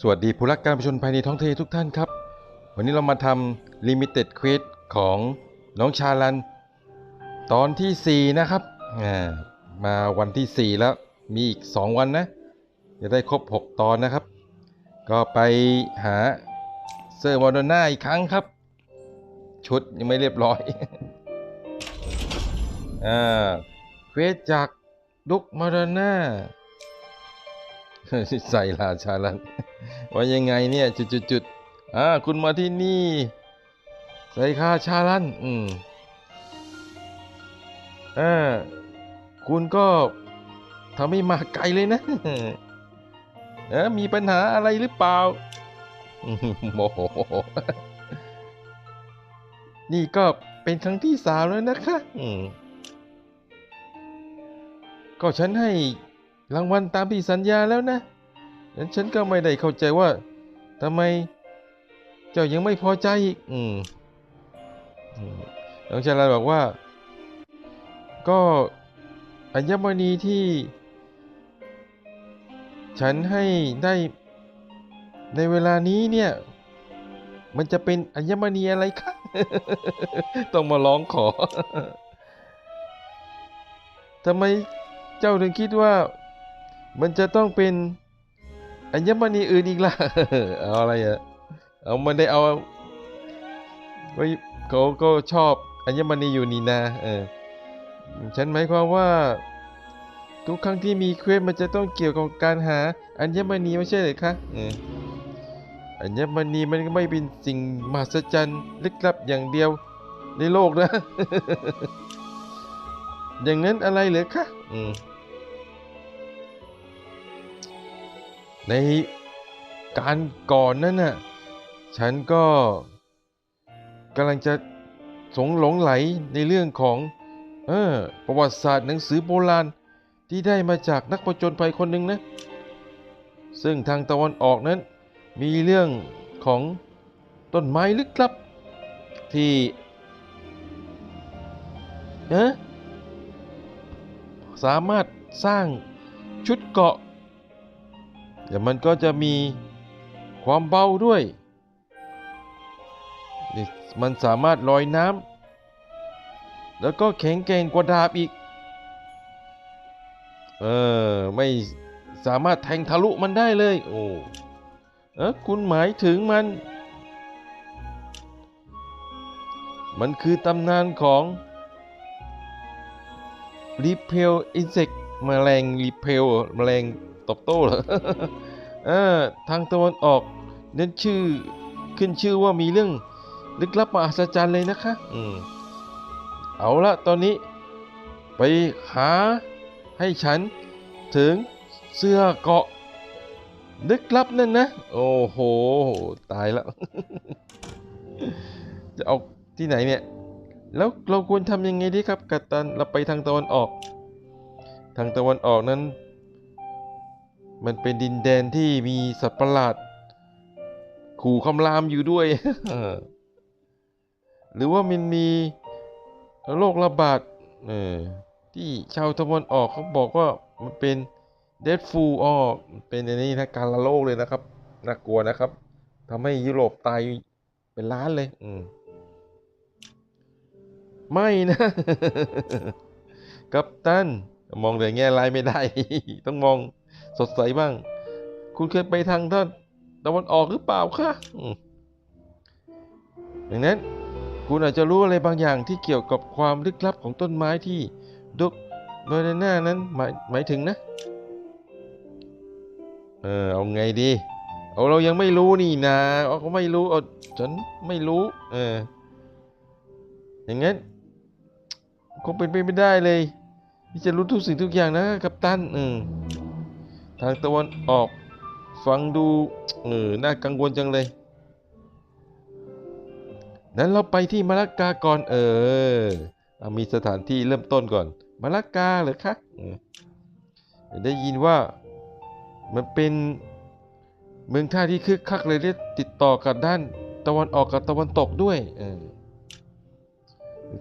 สวัสดีผู้รักการประชนภายในท้องทะเลทุกท่านครับ วันนี้เรามาทำ Limited Quest ของน้องชาลัน ตอนที่ 4 นะครับ มาวันที่ 4 แล้วมีอีก 2 วันนะ จะได้ครบ 6 ตอนนะครับ ก็ไปหาเซอร์วอร์โดนาอีกครั้งครับ ชุดยังไม่เรียบร้อยอ่าเควสจากดุกมาโดน่าใส่ราชาลัน ว่ายังไงเนี่ยจุดจุดจุดๆอ่าคุณมาที่นี่ใส่คาชาลันอืมอ่าคุณก็ทำให้มาไกลเลยนะเออมีปัญหาอะไรหรือเปล่าอืมโมโหนี่ก็เป็นครั้งที่สามแล้วนะคะอืมก็ฉันให้รางวัลตามที่สัญญาแล้วนะ นั้นฉันก็ไม่ได้เข้าใจว่าทำไมเจ้ายังไม่พอใจอีก อืมน้องชาลันบอกว่า ก็อัญมณีที่ ฉันให้ได้ในเวลานี้เนี่ย มันจะเป็นอัญมณีอะไรคะ ต้องมาร้องขอทำไมเจ้าถึงคิดว่า มันจะต้องเป็น อัญมณีอื่นอีกล่ะเอาอะไรอะเอามันได้เอาไว้เขาก็ชอบอัญมณีอยู่นี่นาเออฉันหมายความว่า ทุกครั้งที่มีเควสมันจะต้องเกี่ยวกับการหาอัญมณีไม่ใช่เหรือคะเอออัญมณีมันก็ไม่เป็นสิ่งมหัศจรรย์ลึกลับอย่างเดียวในโลกนะ อย่างนั้นอะไรเหรอคะ อืม ในการก่อนนั้นน่ะฉันก็กำลังจะสงหลงไหลในเรื่องของเออประวัติศาสตร์หนังสือโบราณที่ได้มาจากนักผจญภัยคนหนึ่งนะ ซึ่งทางตะวันออกนั้น มีเรื่องของต้นไม้ลึกลับ ที่เอะสามารถสร้างชุดเกาะ แต่มันก็จะมีความเบาด้วยนี่มันสามารถลอยน้ำแล้วก็แข็งแกร่งกว่าดาบอีก เออ ไม่สามารถแทงทะลุมันได้เลย โอ้เออคุณหมายถึงมัน มันคือตำนานของรีเพลอินเซกแมลงรีเพลแมลง ตอบโต้เหรอเออทางตะวันออกเน้นชื่อขึ้นชื่อว่ามีเรื่องลึกลับมหัศจรรย์เลยนะคะอืมเอาละตอนนี้ ไปหาให้ฉันถึงเสื้อเกราะลึกลับนั่นนะ โอ้โห ตายแล้ว จะเอาที่ไหนเนี่ย แล้วเราควรทำยังไงดีครับกัปตันเราไปทางตะวันออก ทางตะวันออกนั้น มันเป็นดินแดนที่มีสัตว์ประหลาด ขู่คำรามอยู่ด้วย หรือว่ามันมีโรคระบาดเออที่ชาวตะวันออกเขาบอกว่ามันเป็นเดดฟูออเป็นอันนี้นะการละโรคเลยนะครับน่ากลัวนะครับทำให้ยุโรปตายเป็นล้านเลย อืมไม่นะ กัปตัน มองแต่แง่ร้ายไม่ได้ ต้องมอง สดใสบ้าง คุณเคยไปทางด้านตะวันออกหรือเปล่าคะอืมดังนั้น คุณอาจจะรู้อะไรบางอย่างที่เกี่ยวกับความลึกลับของต้นไม้ที่ดกโดยในหน้านั้นหมายหมายถึงนะ เออเอาไงดี เอาเรายังไม่รู้นี่นะเอาก็ไม่รู้เอาฉันไม่รู้ เออ อย่างงั้นคงเป็นไปไม่ได้เลย ที่จะรู้ทุกสิ่งทุกอย่างนะกัปตัน อืม ทางตะวันออก ฟังดูเออน่ากังวลจังเลย นั้นเราไปที่มาลากาก่อนเออเอามีสถานที่เริ่มต้นก่อน มาลากาเหรอคะอืมได้ยินว่ามันเป็นเมืองท่าที่คึกคักเลยที่ติดต่อกับด้านตะวันออกกับตะวันตกด้วยเออ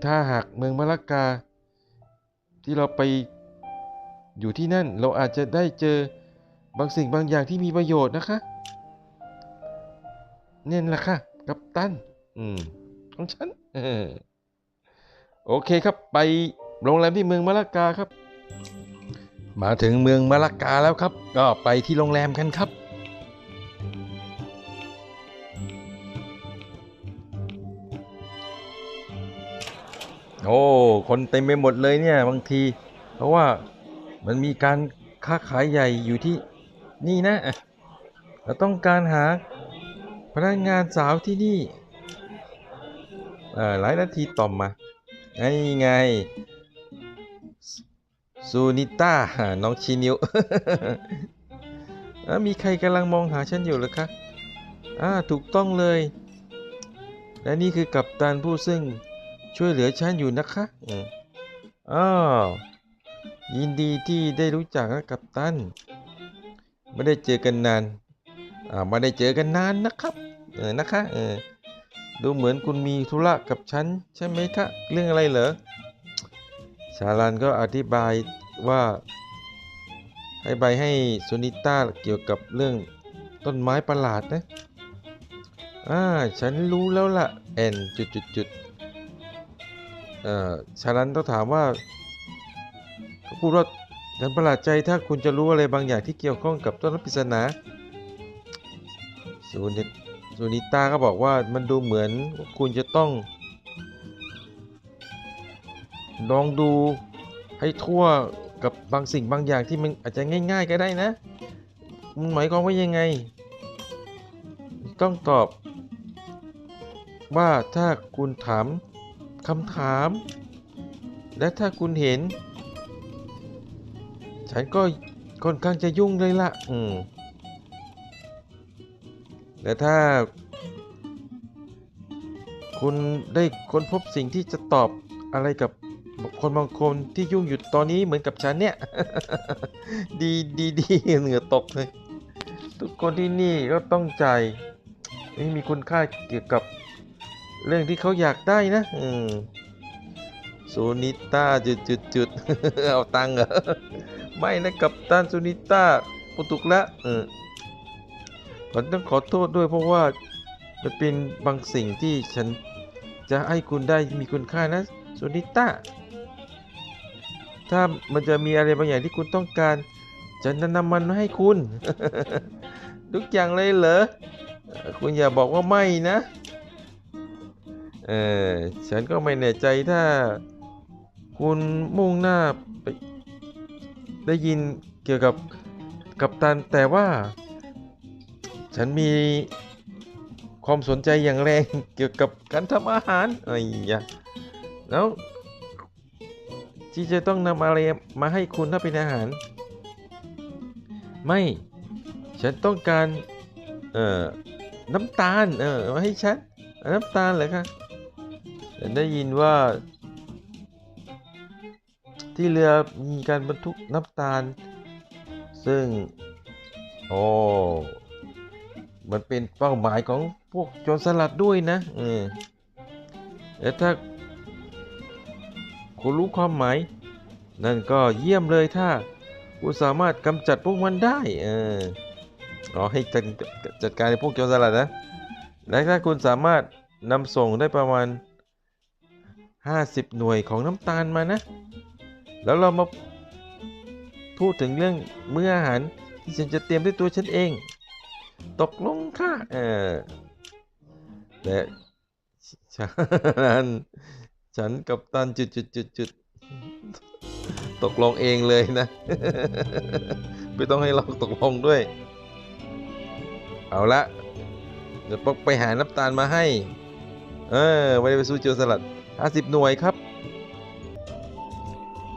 ถ้าหากเมืองมะละกา ที่เราไปอยู่ที่นั่นเราอาจจะได้เจอ บางสิ่งบางอย่างที่มีประโยชน์นะคะ เนี่ยแหละค่ะ กัปตัน อืม ของฉันออโอเคครับไปโรงแรมที่เมืองมะละกาครับ มาถึงเมืองมะละกาแล้วครับ ก็ไปที่โรงแรมกันครับโอ้ คนเต็มไปหมดเลยเนี่ย บางที เพราะว่ามันมีการค้าขายใหญ่อยู่ที่ นี่นะเราต้องการหาพนักงานสาวที่นี่เออหลายนาทีต่อมาไงไงซูนิต้าน้องชินิวมีใครกำลังมองหาฉันอยู่หรือคะอ่าถูกต้องเลย และนี่คือกัปตันผู้ซึ่งช่วยเหลือฉันอยู่นะคะอ้าวยินดีที่ได้รู้จักนะกัปตัน ไม่ได้เจอกันนานอ่าไม่ได้เจอกันนานนะครับเออนะคะเออดูเหมือนคุณมีธุระกับฉันใช่ไหมคะเรื่องอะไรเหรอชาลันก็อธิบายว่าให้ใบให้สุนิต้าเกี่ยวกับเรื่องต้นไม้ประหลาดนะอ่าฉันรู้แล้วล่ะแอนจุดจุดจุดเอ่อชาลันต้องถามว่าเขาพูดว่า ฉันประหลาดใจถ้าคุณจะรู้อะไรบางอย่างที่เกี่ยวข้องกับต้นปริศนาสุนิสุนิตาก็บอกว่ามันดูเหมือนว่าคุณจะต้องลองดูให้ทั่วกับบางสิ่งบางอย่างที่มันอาจจะง่าย ๆ ก็ได้นะมันหมายความว่ายังไง ต้องตอบ ว่าถ้าคุณถามคำถาม และถ้าคุณเห็น ฉันก็ค่อนข้างจะยุ่งเลยละอืมแต่ถ้า คุณได้ค้นพบสิ่งที่จะตอบอะไรกับคนบางคนที่ยุ่งอยู่ตอนนี้เหมือนกับฉันเนี่ย ดีดีดีเหงื่อตกเลย ทุกคนที่นี่ก็ต้องใจไม่มีคุณค่าเกี่ยวกับเรื่องที่เขาอยากได้นะ อืมซูนิต้าจุดจุดจุดเอาตังค์เหรอ ไม่นะกับตันซูนิต้าปุตุกละเออผมต้องขอโทษด้วยเพราะว่ามันเป็นบางสิ่งที่ฉันจะให้คุณได้มีคุณค่านะโซนิต้าถ้ามันจะมีอะไรบางอย่างที่คุณต้องการ ฉันจะนำมันมาให้คุณ ทุกอย่างเลยเหรอเอ่อคุณอย่าบอกว่าไม่นะ เออฉันก็ไม่แน่ใจถ้า คุณมุ่งหน้า ได้ยินเกี่ยวกับกัปตันแต่ว่า ฉันมีความสนใจอย่างแรงเกี่ยวกับการทำอาหารไอ้ยะแล้วที่จะต้องนำอะไรมาให้คุณถ้าเป็นอาหาร ไม่ ฉันต้องการ เอ่อ น้ำตาล เออมาให้ฉัน น้ำตาลเหรอคะฉันได้ยินว่า ที่เรือมีการบรรทุกน้ำตาล ซึ่ง โอ้มันเป็นเป้าหมายของพวกโจรสลัดด้วยนะเออแต่ถ้าคุณรู้ความหมาย นั่นก็เยี่ยมเลยถ้าคุณสามารถกำจัดพวกมันได้ เอออ๋อให้จัดจัดการพวกโจรสลัดนะ และถ้าคุณสามารถนำส่งได้ประมาณ 50 หน่วยของน้ำตาลมานะ แล้วเรามาพูดถึงเรื่องมื้ออาหารที่ฉันจะเตรียมด้วยตัวฉันเอง ตกลงค่ะเออแต่ฉันฉันกับตันจุดจุดจุดจุดตกลงเองเลยนะ ไม่ต้องให้เราตกลงด้วย เอาละเดี๋ยวปกไปหาน้ำตาลมาให้ เออไม่ได้ไปสู้โจรสลัด 50 หน่วยครับ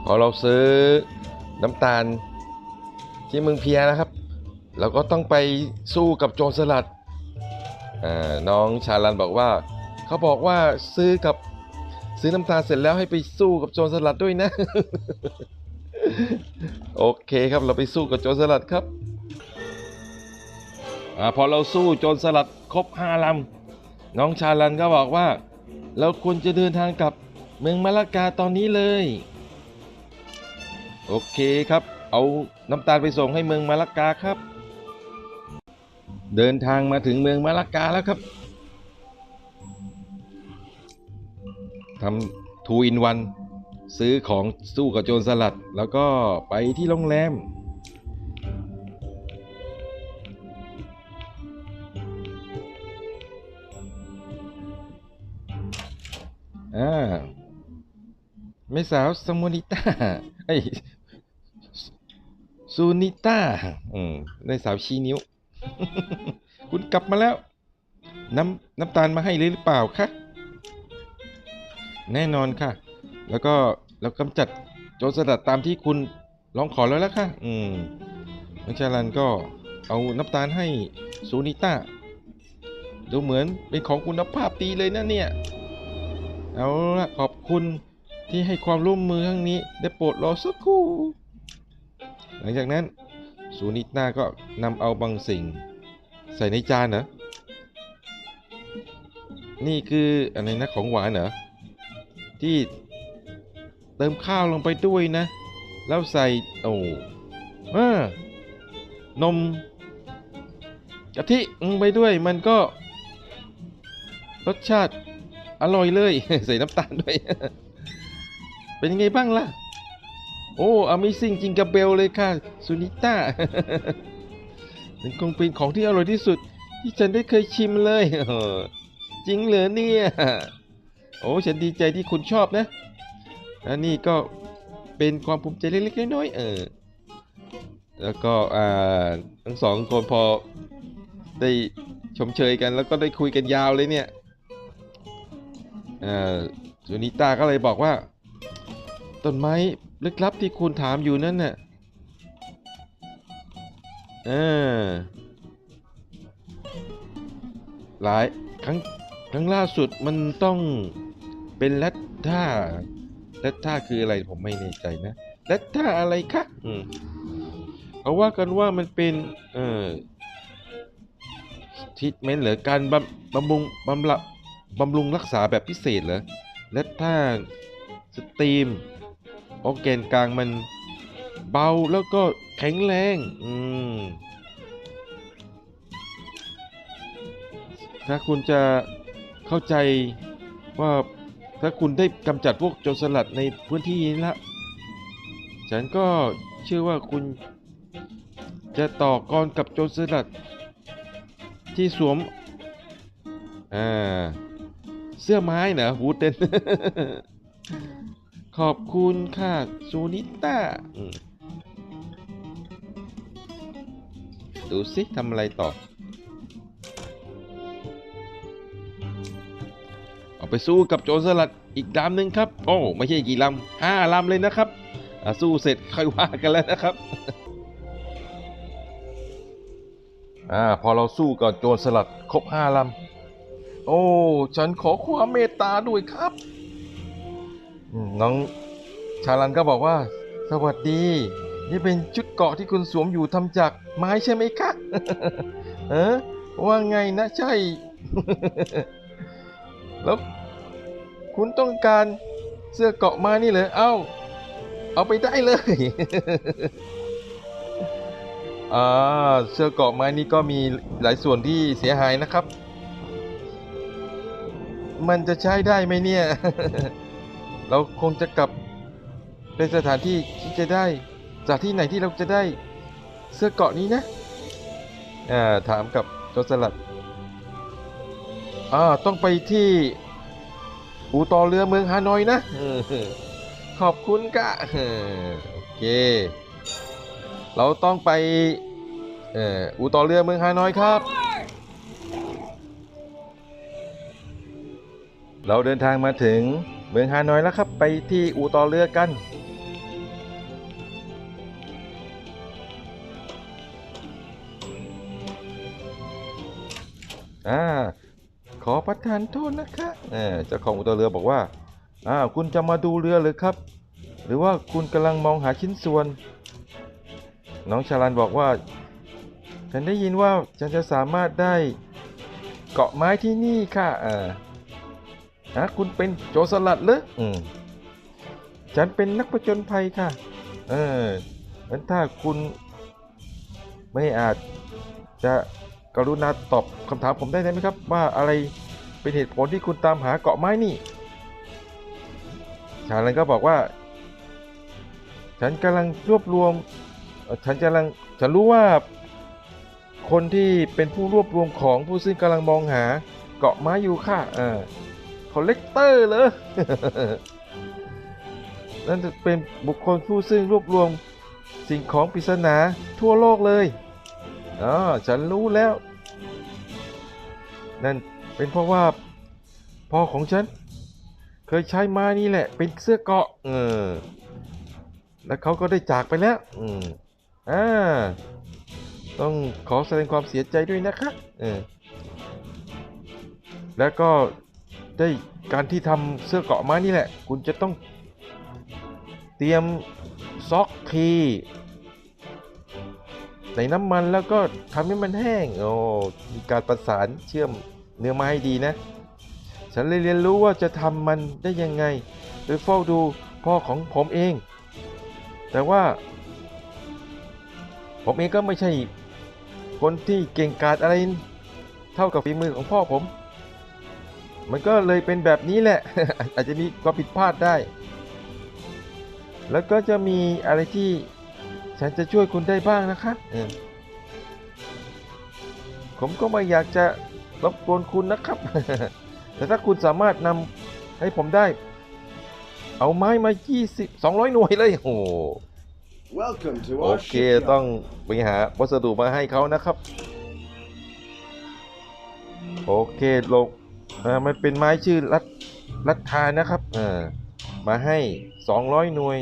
พอเราซื้อน้ำตาลที่เมืองเพียนะครับ เราก็ต้องไปสู้กับโจรสลัดอ่าน้องชาลันบอกว่า เขาบอกว่าซื้อกับซื้อน้ำตาลเสร็จแล้วให้ไปสู้กับโจรสลัดด้วยนะ โอเคครับเราไปสู้กับโจรสลัดครับอพอเราสู้โจรสลัดครบห้าลำน้องชาลันก็บอกว่า เราควรจะเดินทางกลับเมืองมะละกาตอนนี้เลย โอเคครับ เอาน้ำตาลไปส่งให้เมืองมาละกาครับ เดินทางมาถึงเมืองมาลากาแล้วครับทำทูอินวันซื้อของสู้กับโจรสลัด แล้วก็ไปที่โรงแรม อ่าไม่สาวสมุนิต้าไอ ซูนิต้าอืมในสาวชี้นิ้ว คุณกลับมาแล้ว น้ำน้ำตาลมาให้เลยหรือเปล่าคะแน่นอนค่ะ แล้วก็เรากำจัดโจรสลัดตามที่คุณร้องขอแล้วละค่ะ อืมน้องชาลันก็เอาน้ำตาลให้ซูนิต้า ดูเหมือนเป็นของคุณภาพดีเลยนะเนี่ย เอาละขอบคุณที่ให้ความร่วมมือครั้งนี้ ได้โปรดรอสักครู่ ลังจากนั้นซูนิต้าก็นำเอาบางสิ่ง ใส่ในจานเหรอ นี่คืออะไรนะของหวานเหรอ ที่เติมข้าวลงไปด้วยนะ แล้วใส่โอ้เออนมกะทิลงไปด้วยมันก็ รสชาติอร่อยเลย ใส่น้ำตาลด้วย เป็นยังไงบ้างล่ะ โอ้ Amazing จริงกับเบลเลยค่ะซูนิต้ามันคงเป็นของที่อร่อยที่สุด ที่ฉันได้เคยชิมเลยจริงเหรอเนี่ยโอ้ฉันดีใจที่คุณชอบนะและนี่ก็เป็นความภูมิใจเล็กๆน้อยๆเออแล้วก็อ่าทั้งสองคนพอได้ชมเชยกัน แล้วก็ได้คุยกันยาวเลยเนี่ยอ่าจูนิต้าก็เลยบอกว่า ต้นไม้ ลึกลับที่คุณถามอยู่นั่นน่ะอ่าหลายครั้งครั้งล่าสุดมันต้องเป็นแรดท่าแรดท่าคืออะไรผมไม่แน่ใจนะแรดท่าอะไรคะอืมเขาว่ากันว่ามันเป็นเอ่อทิทเมนหรือการบำบำรุงบำละบำรุงรักษาแบบพิเศษเหรอแรดท่าสตรีม ออกแกนกลางมันเบาแล้วก็แข็งแรง อืม ถ้าคุณจะเข้าใจว่าถ้าคุณได้กำจัดพวกโจรสลัดในพื้นที่นี้ละ ฉันก็เชื่อว่าคุณจะต่อกรกับโจรสลัด ที่สวม อ่า เสื้อไม้เหรอฮูดเดน ขอบคุณค่ะซูนิต้าอืมดูสิทำอะไรต่อ เอาไปสู้กับโจรสลัดอีกลำหนึ่งครับ โอ้ ไม่ใช่กี่ลำห้าลำเลยนะครับอะสู้เสร็จค่อยว่ากันแล้วนะครับอ่าพอเราสู้กับโจรสลัดครบห้าลำ โอ้ ฉันขอความเมตตาด้วยครับอืม น้องชาลันก็บอกว่า สวัสดี นี่เป็นชุดเกราะที่คุณสวมอยู่ทำจากไม้ใช่ไหมคะเออว่าไงนะใช่ แล้วคุณต้องการเสื้อเกราะมานี่เหรอ เอ้า เอาไปได้เลย อ่า เสื้อเกราะไม้นี่ก็มีหลายส่วนที่เสียหายนะครับ มันจะใช้ได้ไหมเนี่ย เราคงจะกลับเป็นสถานที่ที่จะได้ จากที่ไหนที่เราจะได้เสื้อเกาะนี้นะอ่าถามกับโจรสลัดอ่าต้องไปที่อูต่อเรือเมืองฮานอยนะขอบคุณกะโอเค เราต้องไปเอ่ออูต่อเรือเมืองฮานอยครับ เราเดินทางมาถึง มืองฮานอยแล้วครับ ไปที่อู่ต่อเรือกันอ่าขอประทานโทษนะคะเออเจ้าของอู่ต่อเรือบอกว่าอ่าคุณจะมาดูเรือหรือครับ หรือว่าคุณกำลังมองหาชิ้นส่วน น้องชาลันบอกว่า ฉันได้ยินว่าฉันจะสามารถได้เกาะไม้ที่นี่ค่ะอ่า ฮะคุณเป็นโจรสลัดเหรออืมฉันเป็นนักผจญภัยค่ะ เอองั้นถ้าคุณไม่อาจจะกรุณาตอบคำถามผมได้ไหมครับ ว่าอะไรเป็นเหตุผลที่คุณตามหาเกาะไม้นี่ชาลันก็บอกว่า ฉันกำลังรวบรวมเอ่อฉันกำลังฉันรู้ว่า คนที่เป็นผู้รวบรวมของผู้ซึ่งกำลังมองหาเกาะไม้อยู่ค่ะอ่าค อลเลกเตอร์เลยนั่นเป็นบุคคลผู้ซึ่งรวบรวมสิ่งของปริศนาทั่วโลกเลยอ๋อฉันรู้แล้ว นั่นเป็นเพราะว่าพ่อของฉัน เคยใช้ม้นี่แหละ เป็นเสื้อเกาะ เออ แล้วเขาก็ได้จากไปแล้ว อืมอ่า ต้องขอแสดงความเสียใจด้วยนะคะ เออ แล้วก็ ได้การที่ทำเสื้อเกาะไม้นี่แหละ คุณจะต้องเตรียมซอกทีใส่น้ำมันแล้วก็ทำให้มันแห้ง โอ้มีการประสานเชื่อมเนื้อไม้ดีนะ ฉันเลยเรียนรู้ว่าจะทำมันได้ยังไงโดยเฝ้าดูพ่อของผมเอง แต่ว่า ผมเองก็ไม่ใช่คนที่เก่งกาจอะไร เท่ากับฝีมือของพ่อผม มันก็เลยเป็นแบบนี้แหละ อาจจะมีความผิดพลาดได้ แล้วก็จะมีอะไรที่ฉันจะช่วยคุณได้บ้างนะคะเออผมก็ไม่อยากจะรบกวนคุณนะครับ แต่ถ้าคุณสามารถนำให้ผมได้ เอาไม้มา 20 200 หน่วยเลยโอ้โห Welcome to โอ our เค shipyard. ต้องไปหาวัสดุมาให้เขานะครับ โอเคลง อ่ามันเป็นไม้ชื่อรัดรัดทานะครับอ่ามาให้ 200 หน่วย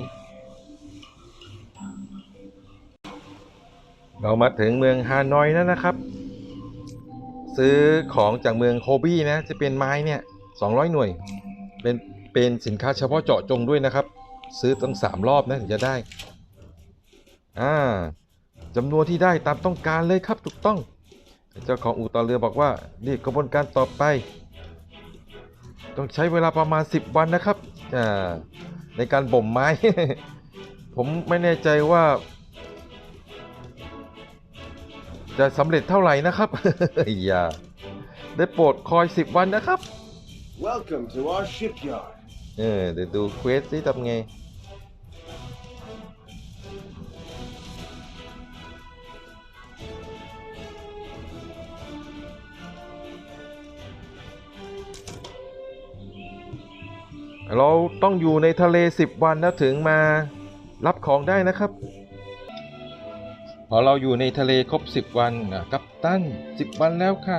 เรามาถึงเมืองฮานอยแล้วนะครับ ซื้อของจากเมืองโคบี้นะ จะเป็นไม้เนี่ย 200 หน่วย เป็นเป็นสินค้าเฉพาะเจาะจงด้วยนะครับ ซื้อตั้ง 3 รอบนะถึงจะได้ อ่าจำนวนที่ได้ตามต้องการเลยครับถูกต้อง เจ้าของอู่ต่อเรือบอกว่านี่กระบวนการต่อไป ต้องใช้เวลาประมาณ 10 วันนะครับอ่าในการบ่มไม้ ผมไม่แน่ใจว่า จะสำเร็จเท่าไหร่นะครับอย่าได้โปรดคอย 10 วันนะครับ Welcome to our shipyard. เออเดี๋ยวดูเควสซิทำไง เราต้องอยู่ในทะเล 10 วันแล้วถึงมารับของได้นะครับ พอเราอยู่ในทะเลครบ 10 วันนะกัปตัน 10 วันแล้วค่ะ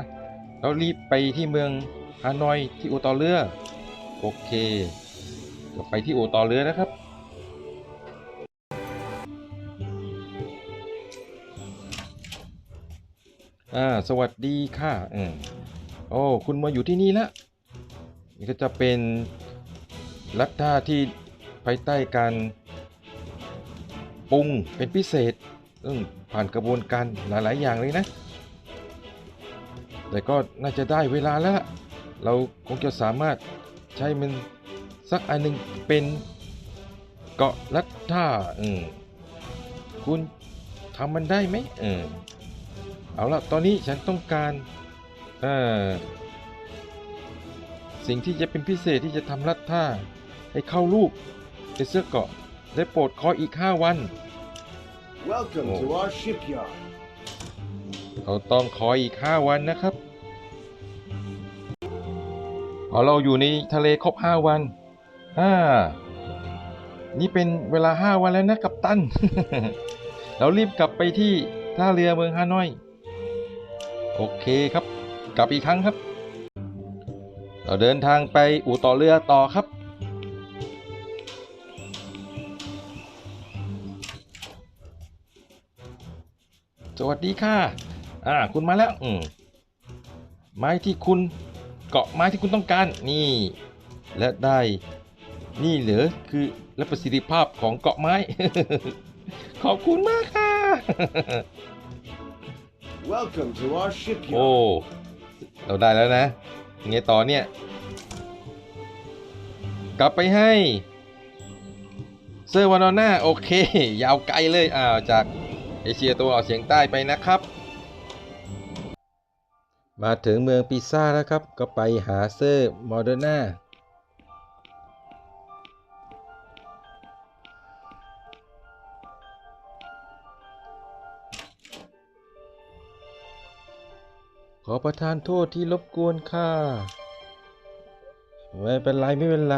เรารีบไปที่เมืองฮานอยที่อู่ต่อเรือ โอเคก็ไปที่อู่ต่อเรือนะครับอ่าสวัสดีค่ะอืมโอ้คุณมาอยู่ที่นี่แล้วนี่ก็จะเป็น ลัทธาที่ภายใต้การปรุงเป็นพิเศษผ่านกระบวนการหลายๆ อย่างเลยนะ แต่ก็น่าจะได้เวลาแล้วล่ะ เราคงจะสามารถใช้มันสักอันหนึ่งเป็นเกาะลัดท่าอืมคุณทำมันได้ไหมเออเอาละตอนนี้ฉันต้องการเออสิ่งที่จะเป็นพิเศษที่จะทำลัดท่า ให้เข้ารูปเป็นเสื้อเกาะได้โปรดคอยอีก 5 วัน Welcome Oh. to our shipyard. เราต้องคอยอีก 5 วันนะครับพอเราอยู่ในทะเลครบ 5 วันอ่านี่เป็นเวลา 5 วันแล้วนะกัปตัน เรารีบกลับไปที่ท่าเรือเมืองฮานอย โอเคครับ กลับอีกครั้งครับ เราเดินทางไปอู่ต่อเรือต่อครับ สวัสดีค่ะ อ่า คุณมาแล้ว อืม ไม้ที่คุณเกาะไม้ที่คุณต้องการ นี่ และได้ นี่เหรอคือและประสิทธิภาพของเกาะไม้ ขอบคุณมากค่ะ Welcome to our โอ้ shipyard. เราได้แล้วนะยังไงต่อเนี่ย กลับไปให้ เซอร์วานอน่า โอเค ยาวไกลเลย อ้าว จาก เอเชียตัวออกเฉียงใต้ไปนะครับ มาถึงเมืองปิซ่าแล้วครับ ก็ไปหาเซอร์มอเดอร์นาขอประทานโทษที่รบกวนข้าไม่เป็นไรไม่เป็นไร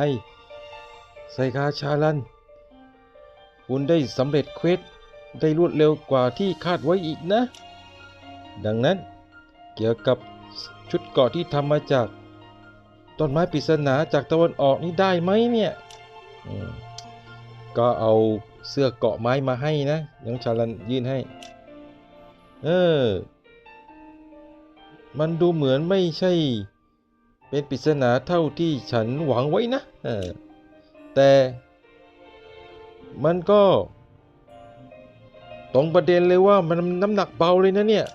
ไซคาชาลัน คุณได้สำเร็จเควส ได้รวดเร็วกว่าที่คาดไว้อีกนะ ดังนั้นเกี่ยวกับชุดเกาะที่ทำมาจากต้นไม้ปริศนาจากตะวันออกนี่ได้ไหมเนี่ยก็เอาเสื้อเกาะไม้มาให้นะยังชาลันยื่นให้ เออ มันดูเหมือนไม่ใช่ เป็นปริศนาเท่าที่ฉันหวังไว้นะออแต่มันก็ ตรงประเด็นเลยว่ามันน้ำหนักเบาเลยนะเนี่ย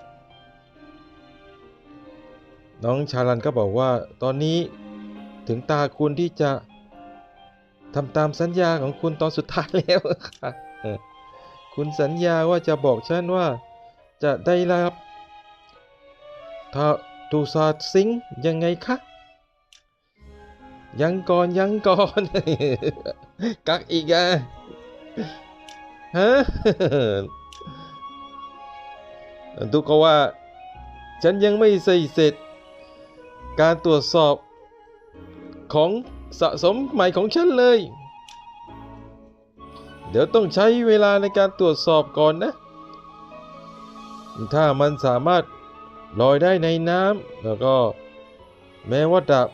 น้องชาลันก็บอกว่าตอนนี้ถึงตาคุณที่จะทำตามสัญญาของคุณตอนสุดท้ายแล้วค่ะคุณสัญญาว่าจะบอกฉันว่าจะได้รับทาทูซาซิงยังไงคะยังก่อนยังก่อนกักอีกอะฮะ ทุกก็ว่า ฉันยังไม่ใส่เสร็จ การตรวจสอบของสะสมใหม่ของฉันเลย เดี๋ยวต้องใช้เวลาในการตรวจสอบก่อนนะ ถ้ามันสามารถลอยได้ในน้ำแล้วก็แม้ว่าดาบ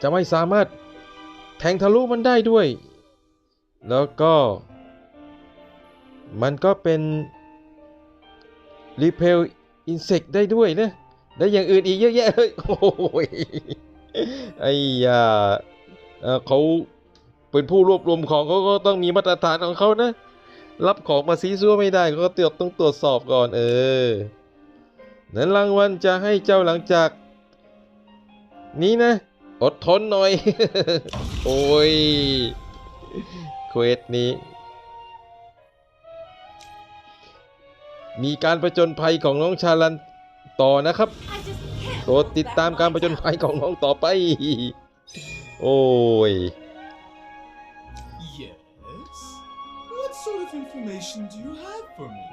จะไม่สามารถแทงทะลุมันได้ด้วย แล้วก็ มันก็เป็น รีเพลอินเสกได้ด้วยนะและอย่างอื่นอีกเยอะแยะเลยโอ้ยไอ้ยาเอ่อเขาเป็นผู้รวบรวมของเขาก็ต้องมีมาตรฐานของเขานะ รับของมาซีซัวไม่ได้เขาก็เตือต้องตรวจสอบก่อนเออ นั้นรางวัลจะให้เจ้าหลังจาก นี้นะ อดทนหน่อย โอ้ยเควสนี้ มีการประจนภัยของน้องชาลันต่อนะครับโปรดติดตามการประจนภัยของน้องต่อไป โอ้ย Yes? What sort of information do you have for me?